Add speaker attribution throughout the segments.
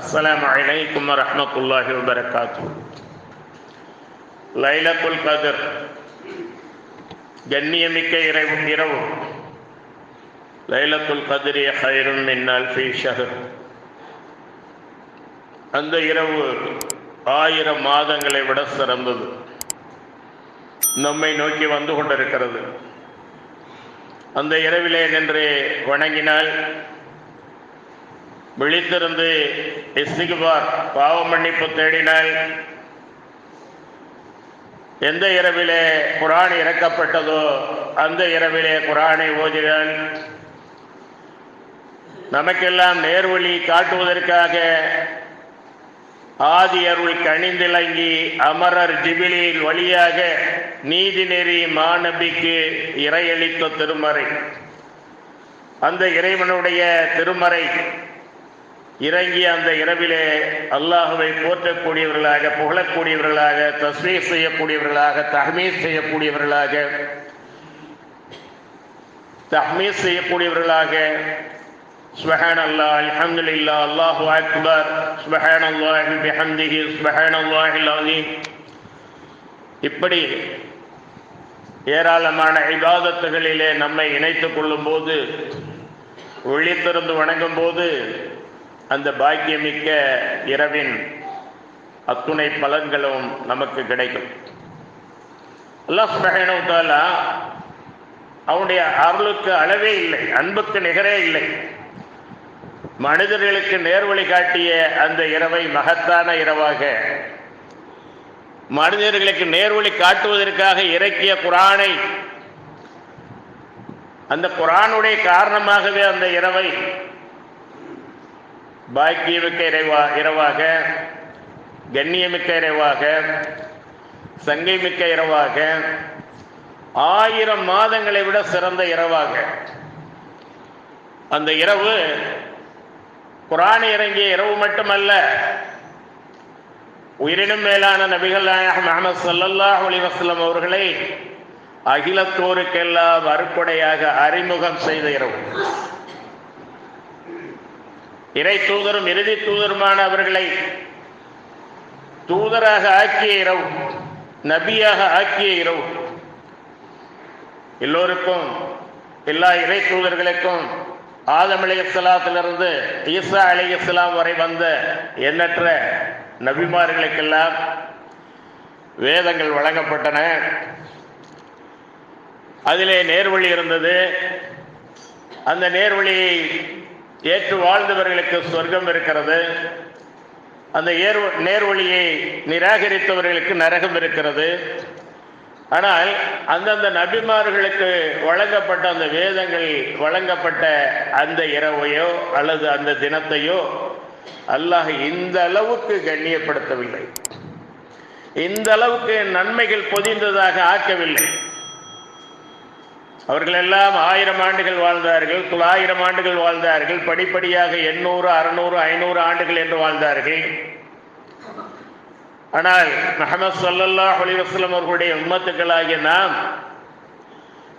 Speaker 1: அஸ்லாம் அலைக்கும் ரஹமத்துல்லாஹி வபரகாத்து. லைலத்துல் கதிர் கண்ணியமிக்க இரவு இரவு. லைலத்துல் கதிரி ஹைரும் மின்னால் ஃபி அந்த இரவு ஆயிரம் மாதங்களை விட சிறந்தது. நம்மை நோக்கி வந்து கொண்டிருக்கிறது. அந்த இரவிலே நின்று வணங்கினால் விழித்திருந்து இஸ்திகுபார் பாவ மன்னிப்பு தேடினால் எந்த இரவிலே குரான் இறக்கப்பட்டதோ அந்த இரவிலே குரானை ஓதினால் நமக்கெல்லாம் நேர்வழி காட்டுவதற்காக ஆதி அருள் கணிந்திலங்கி அமரர் ஜிபிலியில் வழியாக நீதி நெறி மாநபிக்கு இறையளித்த திருமறை. அந்த இறைவனுடைய திருமறை இறங்கி அந்த இரவிலே அல்லாஹுவை போற்றக்கூடியவர்களாக புகழக்கூடியவர்களாக தஸ்மீர் செய்யக்கூடியவர்களாக தஹ்மீஸ் செய்யக்கூடியவர்களாக தஹ்மீஸ் செய்யக்கூடியவர்களாக சுபஹான் அல்லாஹ் அல்ஹம்துலில்லா அல்லாஹு அக்பர் சுபஹான் அல்லாஹி பிஹம்திஹி சுபஹான் அல்லாஹில் அலீம் இப்படி ஏராளமான இபாதத்துகளிலே நம்மை இணைத்துக் கொள்ளும் போது விழித்திருந்து வணங்கும் போது அந்த பாக்கியமிக்க இரவின் அத்துணை பலன்களும் நமக்கு கிடைக்கும். அல்லாஹ் சுபஹானஹு அவனுடைய அருளுக்கு அளவே இல்லை அன்புக்கு நிகரே இல்லை. மனிதர்களுக்கு நேர்வழி காட்டிய அந்த இரவை மகத்தான இரவாக மனிதர்களுக்கு நேர்வழி காட்டுவதற்காக இறக்கிய குரானை அந்த குரானுடைய காரணமாகவே அந்த இரவை பாக்கியமிக்க இறைவா இரவாக கண்ணியமிக்க இரவாக சங்கைமிக்க இரவாக ஆயிரம் மாதங்களை விட சிறந்த இரவாக. அந்த இரவு குரான் இறங்கிய இரவு மட்டுமல்ல உயிரினும் மேலான நபிகள் நாயகம் அஹமது சல்லல்லாஹ் அலிவஸ்லம் அவர்களை அகிலத்தோருக்கெல்லாம் அறுப்படையாக அறிமுகம் செய்த இரவு. இறை தூதரும் இறுதி தூதருமான அவர்களை தூதராக ஆக்கிய இரவு நபியாக ஆக்கிய இரவு. எல்லோருக்கும் எல்லா இறை தூதர்களுக்கும் ஆதம் அலையலாத்திலிருந்து ஈசா அலையலாம் வரை வந்த எண்ணற்ற நபிமார்களுக்கெல்லாம் வேதங்கள் வழங்கப்பட்டன. அதிலே நேர்வழி இருந்தது. அந்த நேர்வழியை ஏற்று வாழ்ந்தவர்களுக்கு சொர்க்கம் இருக்கிறது. அந்த ஏர் நேர்வழியை நிராகரித்தவர்களுக்கு நரகம் இருக்கிறது. ஆனால் அந்தந்த நபிமார்களுக்கு வழங்கப்பட்ட அந்த வேதங்கள் வழங்கப்பட்ட அந்த இரவையோ அல்லது அந்த தினத்தையோ அல்லாஹ் இந்த அளவுக்கு கண்ணியப்படுத்தவில்லை. இந்த அளவுக்கு நன்மைகள் பொதிந்ததாக ஆக்கவில்லை. அவர்கள் எல்லாம் ஆயிரம் ஆண்டுகள் வாழ்ந்தார்கள் தொள்ளாயிரம் ஆண்டுகள் வாழ்ந்தார்கள் படிப்படியாக எண்ணூறு அறுநூறு ஐநூறு ஆண்டுகள் என்று வாழ்ந்தார்கள். ஆனால் மஹமது சொல்லல்லா அலிவஸ்லம் அவர்களுடைய உம்மத்துக்களாகிய நாம்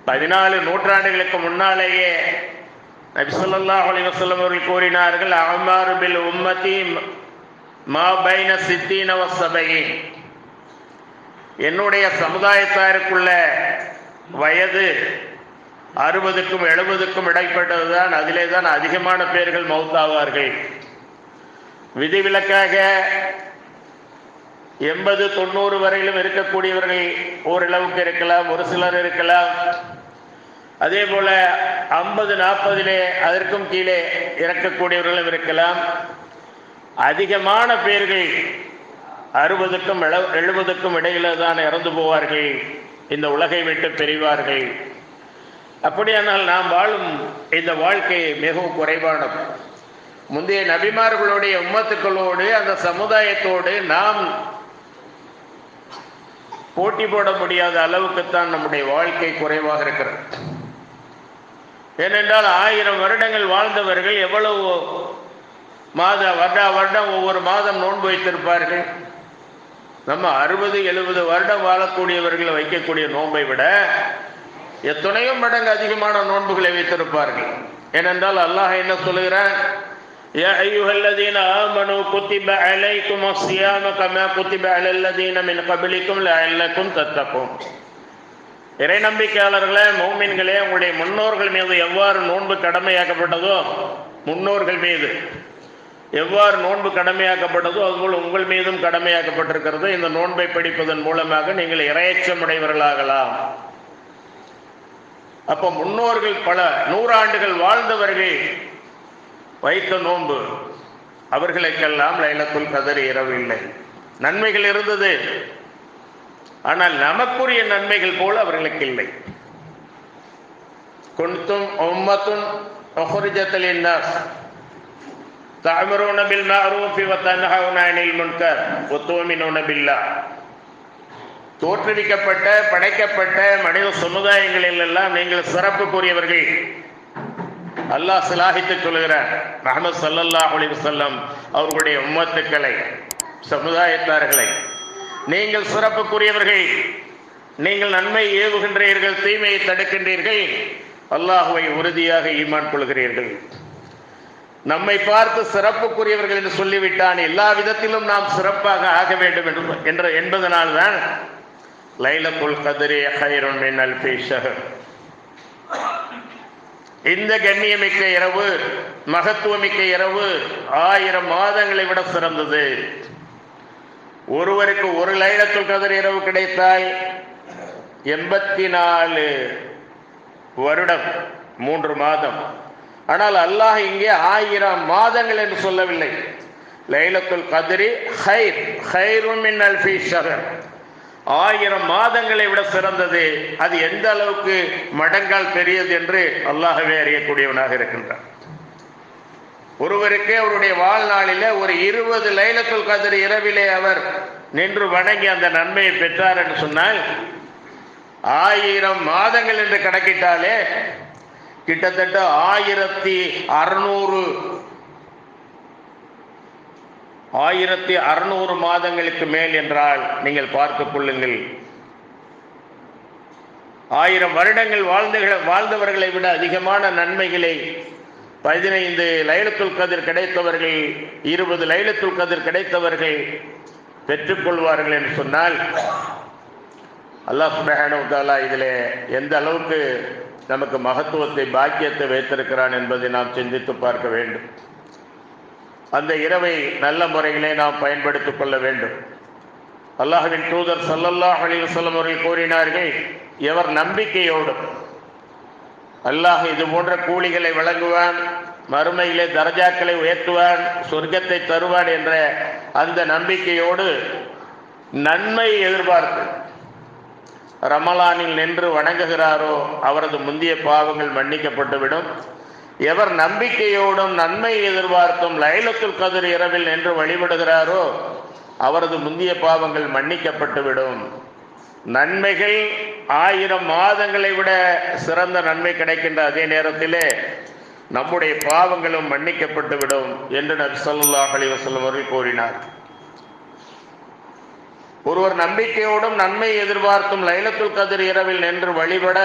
Speaker 1: பதினாலு நூற்றாண்டுகளுக்கு முன்னாலேயே நபி சொல்லல்லா அலிவஸ்லம் அவர்கள் கூறினார்கள் அமாரு பில் உம்மத்தி மா பைன சித்தீனவ சபையின். என்னுடைய சமுதாயத்தாருக்குள்ள வயது அறுபதுக்கும் எழுபதுக்கும் இடைப்பட்டதுதான். அதிலே தான் அதிகமான பேர்கள் மௌத்தாவார்கள் விதிவிலக்காக எண்பது தொண்ணூறு வரையிலும் இருக்கக்கூடியவர்கள் ஓரளவுக்கு இருக்கலாம் ஒரு சிலர் இருக்கலாம். அதே போல ஐம்பது நாற்பதிலே அதற்கும் கீழே இறக்கக்கூடியவர்களும் இருக்கலாம். அதிகமான பேர்கள் அறுபதுக்கும் எழுபதுக்கும் இடையில தான் இறந்து போவார்கள். இந்த உலகை விட்டு பிரிவார்கள். அப்படியானால் நாம் வாழும் இந்த வாழ்க்கை மிகவும் குறைவானது. முந்தைய நபிமார்களுடைய உம்மத்துக்களோடு அந்த சமுதாயத்தோடு நாம் போட்டி போட முடியாத அளவுக்குத்தான் நம்முடைய வாழ்க்கை குறைவாக இருக்கிறது. ஏனென்றால் ஆயிரம் வருடங்கள் வாழ்ந்தவர்கள் எவ்வளவு மாத வருடா வருடம் ஒவ்வொரு மாதம் நோன்பு வைத்திருப்பார்கள். நம்ம அறுபது எழுபது வருடம் வாழக்கூடியவர்களை வைக்கக்கூடிய நோன்பை விட எத்தனையோ மடங்கு அதிகமான நோன்புகளை வைத்திருப்பார்கள் ஏனென்றால் அல்லாஹ் என்ன சொல்லுகிறான் يا أيها الذين آمنوا كتب عليكم الصيام كما كتب على الذين من قبلكم لعلكم تتقون இறை நம்பிக்கையாளர்களே மௌமின்களே உங்களுடைய முன்னோர்கள் மீது எவ்வாறு நோன்பு கடமையாக்கப்பட்டதோ முன்னோர்கள் மீது எவ்வாறு நோன்பு கடமையாக்கப்பட்டதோ அதுபோல் உங்கள் மீதும் கடமையாக்கப்பட்டிருக்கிறது இந்த நோன்பை படிப்பதன் மூலமாக நீங்கள் இரையச்சமுடையவர்களாகலாம் அப்போ முன்னோர்கள் பல நூறாண்டுகள் வாழ்ந்தவர்கள் வைத்த நோன்பு அவர்களுக்கெல்லாம் லைலத்துல் கதர் இரவில்லை நன்மைகள் இருந்தது. ஆனால் நமக்குரிய நன்மைகள் போல அவர்களுக்கு இல்லை. குன்தும் உம்மத்துன் உஹ்ரிஜத் லின்னாஸ். தஅமுருன பில் மஅரூஃபி வ தன்ஹவுன அனில் முன்கர். வ துமினுன பில்லாஹ். தோற்றுவிக்கப்பட்ட படைக்கப்பட்ட மனித சமுதாயங்களில் எல்லாம் நீங்கள் சிறப்புக்குரியவர்கள். அல்லாஹ் சிலாகித்து சொல்கிறார் முகமது சல்லல்லா அலி செல்லம் அவர்களுடைய உம்மத்துக்களை சமுதாயத்தார்களை நீங்கள் சிறப்புக்குரியவர்கள் நீங்கள் நன்மை ஏவுகின்றீர்கள் தீமையை தடுக்கின்றீர்கள் அல்லாஹுவை உறுதியாக ஈமான் கொள்கிறீர்கள். நம்மை பார்த்து சிறப்புக்குரியவர்கள் என்று சொல்லிவிட்டான் எல்லா விதத்திலும் நாம் சிறப்பாக ஆக வேண்டும் என்று என்பதனால்தான் லைலத்துல் கதிரே ஹைரன் மின் அல்ஃபி ஷஹர் இந்த கண்ணியமிக்க இரவு மகத்துவமிக்க இரவு ஆயிரம் மாதங்களை விட சிறந்தது. ஒருவருக்கு ஒரு லைலத்துல் கதிர் இரவு கிடைத்தால் எண்பத்தி நாலு வருடம் மூன்று மாதம். ஆனால் அல்லாஹ் இங்கே ஆயிரம் மாதங்கள் என்று சொல்லவில்லை. லைலத்துல் கதிரி ஹைர் ஹைருன் மின் அல்ஃபி ஷஹர் ஆயிரம் மாதங்களை விட சிறந்தது. அது எந்த அளவுக்கு மடங்கால் பெரியது என்று அல்லாஹவே அறியக்கூடியவனாக இருக்கின்றான். ஒருவருக்கு அவருடைய வாழ்நாளில ஒரு இருபது லைலத்துல் கதிர் இரவிலே அவர் நின்று வணங்கி அந்த நன்மையை பெற்றார் என்று சொன்னால் ஆயிரம் மாதங்கள் என்று கணக்கிட்டாலே கிட்டத்தட்ட ஆயிரத்தி அறுநூறு ஆயிரத்தி அறுநூறு மாதங்களுக்கு மேல் என்றால் நீங்கள் பார்த்துக் கொள்ளுங்கள். ஆயிரம் வருடங்கள் வாழ்ந்த வாழ்ந்தவர்களை விட அதிகமான நன்மைகளை பதினைந்து லைலத்துல் கதிர் கிடைத்தவர்கள் இருபது லைலத்துல் கதிர் கிடைத்தவர்கள் பெற்றுக்கொள்வார்கள் என்று சொன்னால் அல்லாஹ் சுபஹானுத்தாலா இதில் எந்த அளவுக்கு நமக்கு மகத்துவத்தை பாக்கியத்தை வைத்திருக்கிறான் என்பதை நாம் சிந்தித்து பார்க்க வேண்டும். அந்த இரவை நல்ல முறையிலே நாம் பயன்படுத்திக் கொள்ள வேண்டும். அல்லாஹுவின் தூதர் சல்லல்லாஹ் அலிவசல்லம் அவர்கள் கூறினார்கள் எவர் நம்பிக்கையோடும் அல்லாஹ் இது போன்ற கூலிகளை வழங்குவான் மறுமையிலே தரஜாக்களை உயர்த்துவான் சொர்க்கத்தை தருவான் என்ற அந்த நம்பிக்கையோடு நன்மை எதிர்பார்த்து ரமலானில் நின்று வணங்குகிறாரோ அவரது முந்திய பாவங்கள் மன்னிக்கப்பட்டுவிடும். எவர் நம்பிக்கையோடும் நன்மை எதிர்பார்த்தும் லைலத்துல் கதிர் இரவில் நின்று வழிபடுகிறாரோ அவரது முந்திய பாவங்கள் மன்னிக்கப்பட்டுவிடும் நன்மைகள் ஆயிரம் மாதங்களை விட சிறந்த நன்மை கிடைக்கின்ற அதே நேரத்திலே நம்முடைய பாவங்களும் மன்னிக்கப்பட்டுவிடும் என்று நபி ஸல்லல்லாஹு அலி வஸல்லம் அவர்கள் கூறினார். ஒருவர் நம்பிக்கையோடும் நன்மை எதிர்பார்த்தும் லைலத்துல் கதிர் இரவில் நின்று வழிபட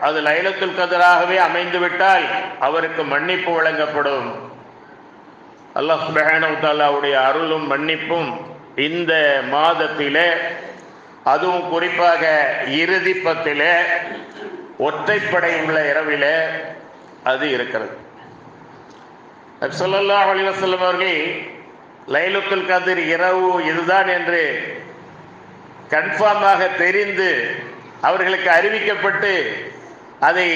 Speaker 1: அது லைலத்துல் கதிராகவே அமைந்துவிட்டால் அவருக்கு மன்னிப்பு வழங்கப்படும். அல்லாஹ் சுபஹானஹு அருளும் மன்னிப்பும் இந்த மாதத்திலே அதுவும் குறிப்பாக இறுதி பத்திலே ஒற்றைப்படை உள்ள இரவிலே அது இருக்கிறது. அவர்கள் லைலுத்துல் கதிர் இரவு இதுதான் என்று கன்ஃபார்மாக தெரிந்து அவர்களுக்கு அறிவிக்கப்பட்டு அதை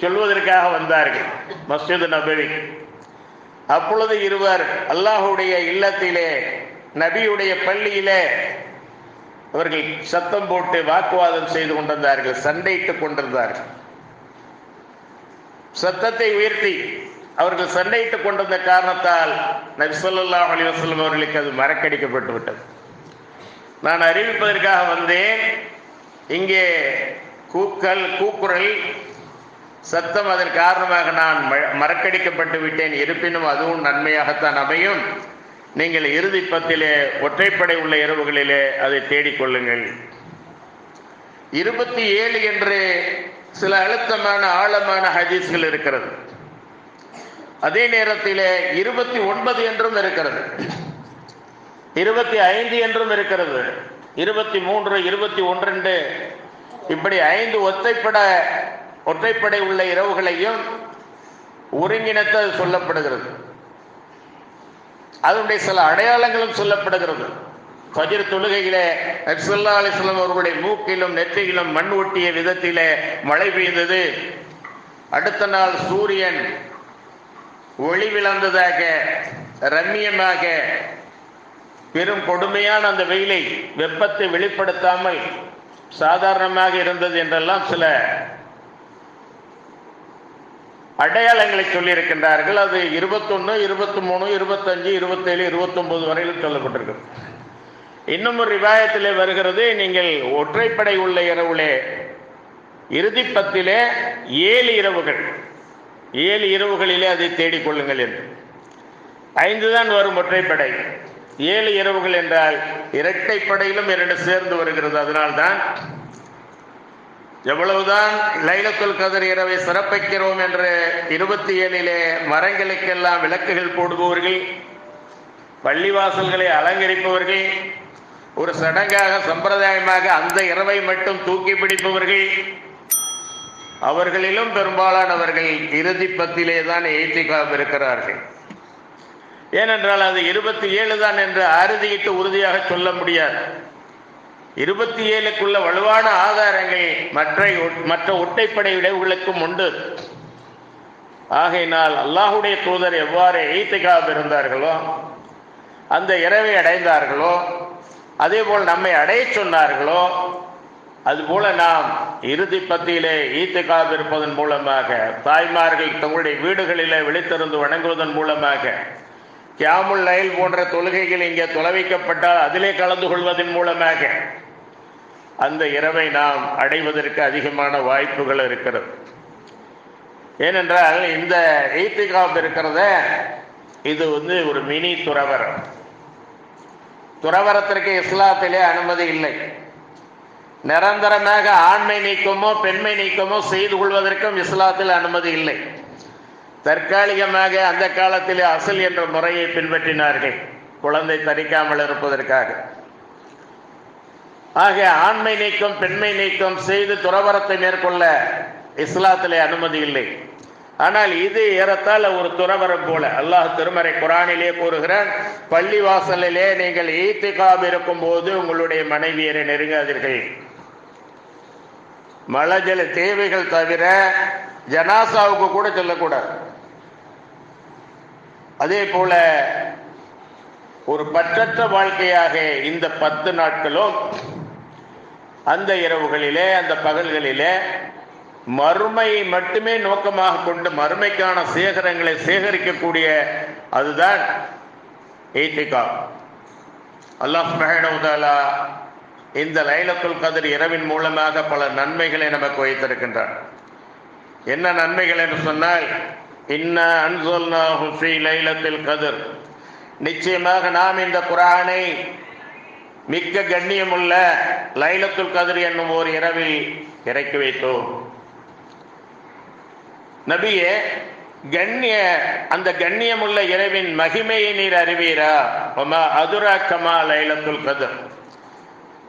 Speaker 1: சொல்வதற்காக வந்தார்கள். மஸ்ஜித் நபவி. அப்பொழுது இருவர் அல்லாஹுடைய இல்லத்திலே நபியுடைய பள்ளியிலே அவர்கள் சத்தம் போட்டு வாக்குவாதம் செய்து கொண்டிருந்தார்கள் சண்டையிட்டுக் கொண்டிருந்தார்கள். சத்தத்தை உயர்த்தி அவர்கள் சண்டையிட்டுக் கொண்டிருந்த காரணத்தால் நபி சொல்லா அலி வசலம் அவர்களுக்கு அது மறக்கடிக்கப்பட்டு விட்டது நான் அறிவிப்பதற்காக வந்தேன். இங்கே கூக்கல் கூக்குரல் சத்தம் அதன் காரணமாக நான் ம- மறக்கடிக்கப்பட்டு விட்டேன். இருப்பினும் அதுவும் நன்மையாகத்தான் அமையும். நீங்கள் இறுதி பத்திலே ஒற்றைப்படை உள்ள இரவுகளிலே அதை தேடிக்கொள்ளுங்கள் இருபத்தி ஏழு என்று சில அழுத்தமான ஆழமான ஹதீஸ்கள் இருக்கிறது. அதே நேரத்திலே இருபத்தி ஒன்பது என்றும் இருக்கிறது. இருபத்தி ஐந்து என்றும் இருக்கிறது. இருபத்தி மூன்று இருபத்தி ஒன்று இப்படி ஐந்து ஒத்தைப்பட ஒற்றைப்படை உள்ள இரவுகளையும் ஒருங்கிணைத்து அது சொல்லப்படுகிறது. அதனுடைய சில அடையாளங்களும் சொல்லப்படுகிறது. பஜிர் தொழுகையிலே நர்சல்லா அலிஸ்லாம் அவர்களுடைய மூக்கிலும் நெற்றியிலும் மண் ஒட்டிய விதத்திலே மழை பெய்தது. அடுத்த நாள் சூரியன் ஒளி விளந்ததாக ரம்மியமாக பெரும் கொடுமையான அந்த வெயிலை வெப்பத்தை வெளிப்படுத்தாமல் சாதாரணமாக இருந்தது என்றெல்லாம் சில அடையாளங்களை சொல்லியிருக்கின்றார்கள். அது இருபத்தொன்னு இருபத்தி மூணு இருபத்தஞ்சு இருபத்தேழு இருபத்தொன்பது வரையில் சொல்லப்பட்டிருக்கிறது. இன்னும் ஒரு ரிவாயத்திலே வருகிறது. நீங்கள் ஒற்றைப்படை உள்ள இரவுலே இறுதி பத்திலே ஏழு இரவுகள் ஏழு இரவுகளிலே அதை தேடிக்கொள்ளுங்கள் என்று. ஐந்து தான் வரும் ஒற்றைப்படை. ஏழு இரவுகள் என்றால் இரட்டைப்படையிலும் இரண்டு சேர்ந்து வருகிறது. அதனால்தான் எவ்வளவுதான் லைலத்துல் கதர் இரவை சிறப்பிக்கிறோம் என்று இருபத்தி ஏழிலே மரங்களுக்கெல்லாம் விளக்குகள் போடுபவர்கள் பள்ளிவாசல்களை அலங்கரிப்பவர்கள் ஒரு சடங்காக சம்பிரதாயமாக அந்த இரவை மட்டும் தூக்கி பிடிப்பவர்கள் அவர்களிலும் பெரும்பாலானவர்கள் இறுதி பத்திலே தான் எய்திகாப் இருக்கிறார்கள். ஏனென்றால் அது இருபத்தி ஏழு தான் என்று அறுதியிட்டு உறுதியாக சொல்ல முடியாது. இருபத்தி ஏழுக்குள்ள வலுவான ஆதாரங்கள் மற்ற மற்ற ஒட்டைப்படை விளைவுகளுக்கும் உண்டு. ஆகையினால் அல்லாஹுடைய தூதர் எவ்வாறு எய்திகாப் இருந்தார்களோ அந்த இரவை அடைந்தார்களோ அதே போல் நம்மை அடைய சொன்னார்களோ அதுபோல நாம் இறுதி பத்தியிலே ஈத்துக்காப் இருப்பதன் மூலமாக தாய்மார்கள் தங்களுடைய வீடுகளிலே விழித்திருந்து வணங்குவதன் மூலமாக கியாமுல் லைல் போன்ற தொழுகைகள் இங்கே தொலைவிக்கப்பட்டால் அதிலே கலந்து கொள்வதன் மூலமாக அந்த இரவை நாம் அடைவதற்கு அதிகமான வாய்ப்புகள் இருக்கிறது. ஏனென்றால் இந்த ஈத்திகாப் இருக்கிறத இது வந்து ஒரு மினி துறவரம். துறவரத்திற்கு இஸ்லாத்திலே அனுமதி இல்லை. நிரந்தரமாக ஆண்மை நீக்கமோ பெண்மை நீக்கமோ செய்து கொள்வதற்கும் இஸ்லாத்தில் அனுமதி இல்லை. தற்காலிகமாக அந்த காலத்திலே அசல் என்ற முறையை பின்பற்றினார்கள். குழந்தை தரிக்காமல் இருப்பதற்காக. ஆக ஆண்மை நீக்கம் பெண்மை நீக்கம் செய்து துறவரத்தை மேற்கொள்ள இஸ்லாத்திலே அனுமதி இல்லை. ஆனால் இது ஏறத்தால் ஒரு துறவரம் போல. அல்லாஹ் திருமறை குரானிலே கூறுகிறான் பள்ளி வாசலிலே நீங்கள் ஈத்திகாப் இருக்கும் போது உங்களுடைய மனைவியரை நெருங்காதீர்கள். மலஜல தேவைகள் தவிர ஜனாசாவுக்கு கூட சொல்லக்கூடாது. அதே போல ஒரு பற்றற்ற வாழ்க்கையாக இந்த பத்து நாட்களும் அந்த இரவுகளிலே அந்த பகல்களிலே மறுமையை மட்டுமே நோக்கமாக கொண்டு மறுமைக்கான சேகரங்களை சேகரிக்கக்கூடிய அதுதான் ஈத்திகா அல்லாஹ் மெஹனவுதாலா இந்த லைலத்துல் கதிர் இரவின் மூலமாக பல நன்மைகளை நமக்கு வைத்திருக்கின்றார் என்ன நன்மைகள் என்று சொன்னால் லைலத்தில் கதிர். நிச்சயமாக நாம் இந்த குரானை மிக்க கண்ணியமுள்ள லைலத்துல் கதிர் என்னும் ஒரு இரவில் இறக்கி வைத்தோம். நபியே கண்ணிய அந்த கண்ணியமுள்ள இரவின் மகிமையை நீர் அறிவீரா? ஒமா அதுரா கமா லைலத்துல் கதிர்.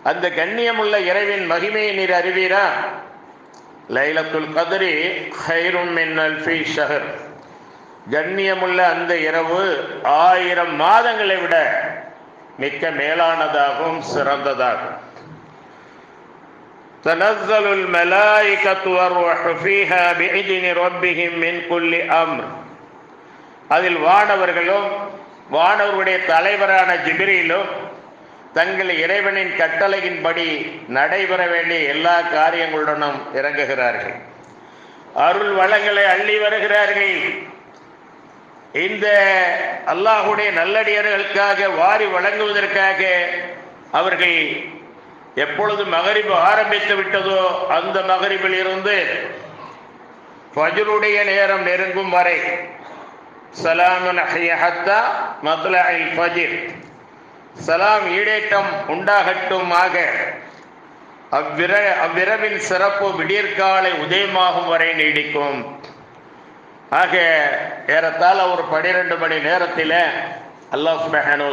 Speaker 1: அந்த கண்ணியமுள்ள இரவின் மகிமையை நீர் அறிவீரா? லைலத்துல் கதிரி ஹைரும் மின் அல்ஃபி ஷஹர். கண்ணியமுள்ள அந்த இரவு ஆயிரம் மாதங்களை விட மிக்க மேலானதாகவும் சிறந்ததாகும் تنزل الملائكة والروح فيها بإذن ربهم من كل أمر அதில் வானவர்களும் வானவருடைய தலைவரான ஜிபிரியிலும் தங்கள் இறைவனின் கட்டளையின்படி நடைபெற வேண்டிய எல்லா காரியங்களுடனும் இறங்குகிறார்கள் அருள் வளங்களை அள்ளி வருகிறார்கள் இந்த அல்லாஹுடைய நல்லடியர்களுக்காக வாரி வழங்குவதற்காக அவர்கள் எப்பொழுது மகரிபு ஆரம்பித்து விட்டதோ அந்த மகரிபில் இருந்து ஃபஜ்ருடைய நேரம் நெருங்கும் வரை சலாமுன் ஹத்தா மத்லஇல் ஃபஜிர். சலாம் ஈடேட்டம் உண்டாகட்டும் ஆக அவ்விர அவ்விரவின் சிறப்பு விடியற்காலை உதயமாகும் வரை நீடிக்கும். ஆக ஏறத்தாழ ஒரு பனிரெண்டு மணி நேரத்தில் அல்லாஹ் சுபஹானு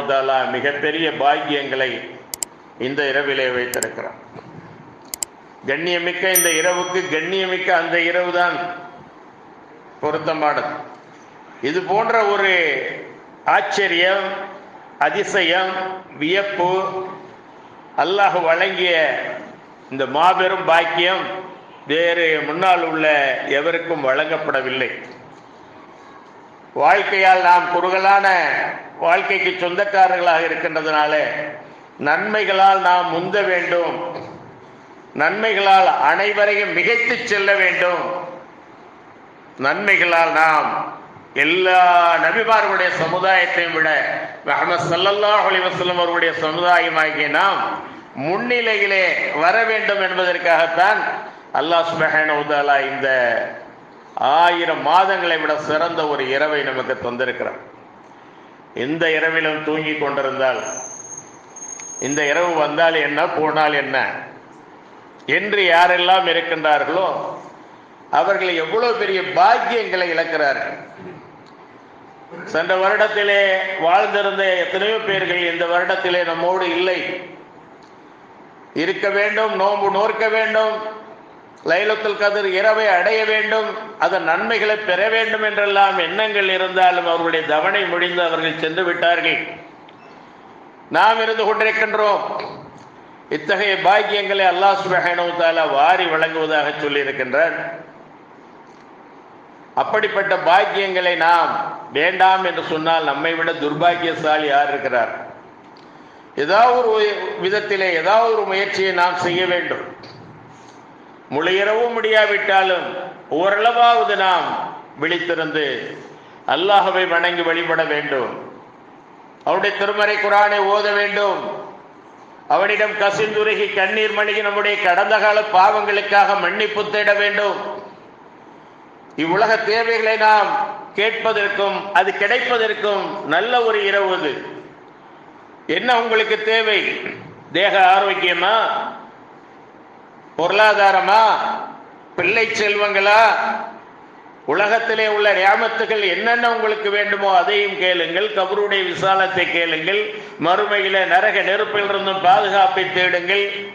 Speaker 1: மிகப்பெரிய பாக்கியங்களை இந்த இரவிலே வைத்திருக்கிறார் கண்ணியமிக்க இந்த இரவுக்கு கண்ணியமிக்க அந்த இரவு தான் பொருத்தமானது. இது போன்ற ஒரு ஆச்சரியம் அதிசயம் வியப்பு அல்லாஹ் வழங்கிய இந்த மாபெரும் பாக்கியம் வேறு முன்னால் உள்ள எவருக்கும் வழங்கப்படவில்லை. வாழ்க்கையால் நாம் குறுகலான வாழ்க்கைக்கு சொந்தக்காரர்களாக இருக்கின்றதுனால நன்மைகளால் நாம் முந்த வேண்டும். நன்மைகளால் அனைவரையும் மிகைத்து செல்ல வேண்டும். நன்மைகளால் நாம் எல்லா நபிமார்களுடைய சமுதாயத்தையும் விட முகமது சல்லல்லாஹ் அலிவசல்லம் அவர்களுடைய சமுதாயமாகிய நாம் முன்னிலையிலே வர வேண்டும் என்பதற்காகத்தான் அல்லாஹ் சுபஹானஹு இந்த ஆயிரம் மாதங்களை விட சிறந்த ஒரு இரவை நமக்கு தந்திருக்கிறார். இந்த இரவிலும் தூங்கி கொண்டிருந்தால் இந்த இரவு வந்தால் என்ன போனால் என்ன? என்று யாரெல்லாம் இருக்கின்றார்களோ அவர்கள் எவ்வளவு பெரிய பாக்கியங்களை இழக்கிறார்கள். சென்ற வருடத்திலே வாழ்ந்திருந்த எத்தனையோ பேர்கள் இந்த வருடத்திலே நம்மோடு இல்லை. இருக்க வேண்டும் நோன்பு நோர்க்க வேண்டும் லைலத்துல் கதிர் இரவை அடைய வேண்டும் அதன் நன்மைகளை பெற வேண்டும் என்றெல்லாம் எண்ணங்கள் இருந்தாலும் அவர்களுடைய தவணை முடிந்து அவர்கள் சென்று விட்டார்கள். நாம் இருந்து கொண்டிருக்கின்றோம். இத்தகைய பாக்கியங்களை அல்லாஹ் சுபஹானு வாரி வழங்குவதாக சொல்லியிருக்கின்றார். அப்படிப்பட்ட பாக்கியங்களை நாம் வேண்டாம் என்று சொன்னால் நம்மை விட துர்பாக்கியசாலி யார் இருக்கிறார்? ஏதாவது ஒரு விதத்திலே ஏதாவது ஒரு முயற்சியை நாம் செய்ய வேண்டும். முளையிறவும் முடியாவிட்டாலும் ஓரளவாவது நாம் விழித்திருந்து அல்லாஹவை வணங்கி வழிபட வேண்டும். அவனுடைய திருமறை குரானை ஓத வேண்டும். அவனிடம் கசிந்துருகி கண்ணீர் மணிக்கு நம்முடைய கடந்த கால பாவங்களுக்காக மன்னிப்பு தேட வேண்டும். இவ்வுலக தேவைகளை நாம் கேட்பதற்கும் அது கிடைப்பதற்கும் நல்ல ஒரு இரவு அது. என்ன உங்களுக்கு தேவை? தேக ஆரோக்கியமா? பொருளாதாரமா? பிள்ளை செல்வங்களா? உலகத்திலே உள்ள ரியாமத்துகள் என்னென்ன உங்களுக்கு வேண்டுமோ அதையும் கேளுங்கள். கபருடைய விசாலத்தை கேளுங்கள். மறுமையில நரக நெருப்பிலிருந்தும் பாதுகாப்பை தேடுங்கள்.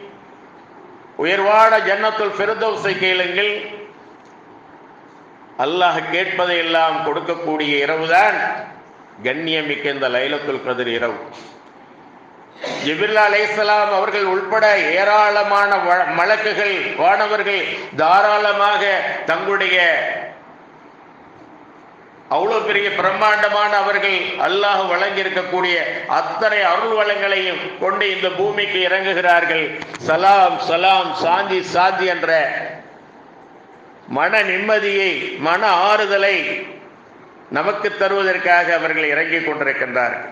Speaker 1: உயர்வான ஜன்னத்துள் பிரதோசை கேளுங்கள். அல்லாஹ் கேட்பதை எல்லாம் கொடுக்கக்கூடிய இரவுதான் கண்ணியமிக்க இந்த லைலத்துல் கதிர் இரவு. ஜிபில்லா அலைசலாம் அவர்கள் உள்பட ஏராளமான மலக்குகள் வானவர்கள் தாராளமாக தங்களுடைய அவ்வளவு பெரிய பிரம்மாண்டமான அவர்கள் அல்லாஹ் வழங்கி இருக்கக்கூடிய அத்தனை அருள் வளங்களையும் கொண்டு இந்த பூமிக்கு இறங்குகிறார்கள். சலாம் சலாம் சாந்தி சாந்தி என்ற மன நிம்மதியை மன ஆறுதலை நமக்கு தருவதற்காக அவர்கள் இறங்கிக் கொண்டிருக்கின்றார்கள்.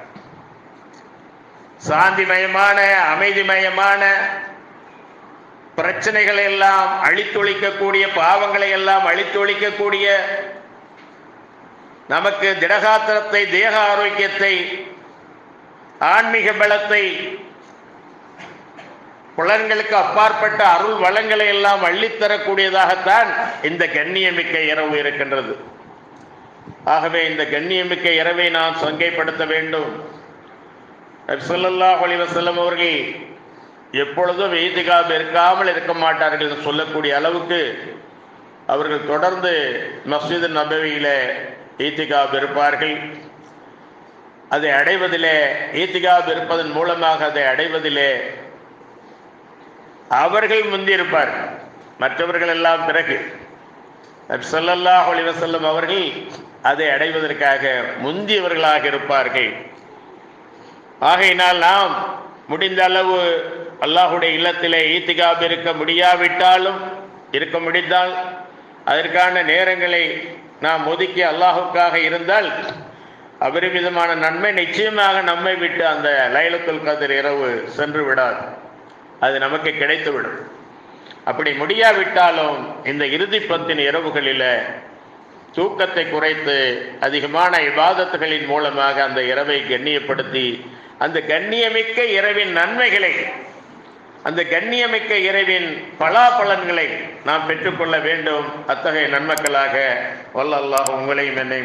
Speaker 1: சாந்திமயமான அமைதிமயமான பிரச்சனைகளை எல்லாம் அழித்தொழிக்கக்கூடிய பாவங்களை எல்லாம் அழித்தொழிக்கக்கூடிய நமக்கு திடகாத்திரத்தை தேக ஆரோக்கியத்தை ஆன்மீக பலத்தை புலன்களுக்கு அப்பாற்பட்ட அருள் வளங்களை எல்லாம் அள்ளித்தரக்கூடியதாகத்தான் இந்த கண்ணியமிக்க இரவு இருக்கின்றது. ஆகவே இந்த கண்ணியமிக்க இரவை நாம் சங்கைப்படுத்த வேண்டும். சொல்லல்லாஹ் அலிவசல்லம் அவர்கள் எப்பொழுதும் ஈதிகாப் இருக்காமல் இருக்க மாட்டார்கள் என்று சொல்லக்கூடிய அளவுக்கு அவர்கள் தொடர்ந்து மஸ்ஜித் நபவியில ஈத்திகாப் இருப்பார்கள் அதை அடைவதிலே ஈத்திகாப் இருப்பதன் மூலமாக அதை அடைவதிலே அவர்கள் முந்தியிருப்பார் மற்றவர்கள் எல்லாம் பிறகு. சொல்லல்லாஹ் அலிவசல்லம் அவர்கள் அதை அடைவதற்காக முந்தியவர்களாக இருப்பார்கள். ஆகையினால் நாம் முடிந்த அளவு அல்லாஹுடைய இல்லத்திலே ஈத்திகாப் இருக்க முடியாவிட்டாலும் இருக்க முடிந்தால் அதற்கான நேரங்களை நாம் ஒதுக்கி அல்லாஹுக்காக இருந்தால் அபரிமிதமான நன்மை நிச்சயமாக நம்மை விட்டு அந்த லைலத்துல் கதிர் இரவு சென்று விடாது. அது நமக்கு கிடைத்துவிடும். அப்படி முடியாவிட்டாலும் இந்த இறுதி பத்தின் இரவுகளில் தூக்கத்தை குறைத்து அதிகமான இபாதத்துகளின் மூலமாக அந்த இரவை கண்ணியப்படுத்தி அந்த கண்ணியமிக்க இரவின் நன்மைகளை அந்த கண்ணியமிக்க இறைவின் பலாபலன்களை நாம் பெற்றுக்கொள்ள வேண்டும். அத்தகைய நன்மக்களாக வல்லல்லாஹ் உங்களையும் என்னை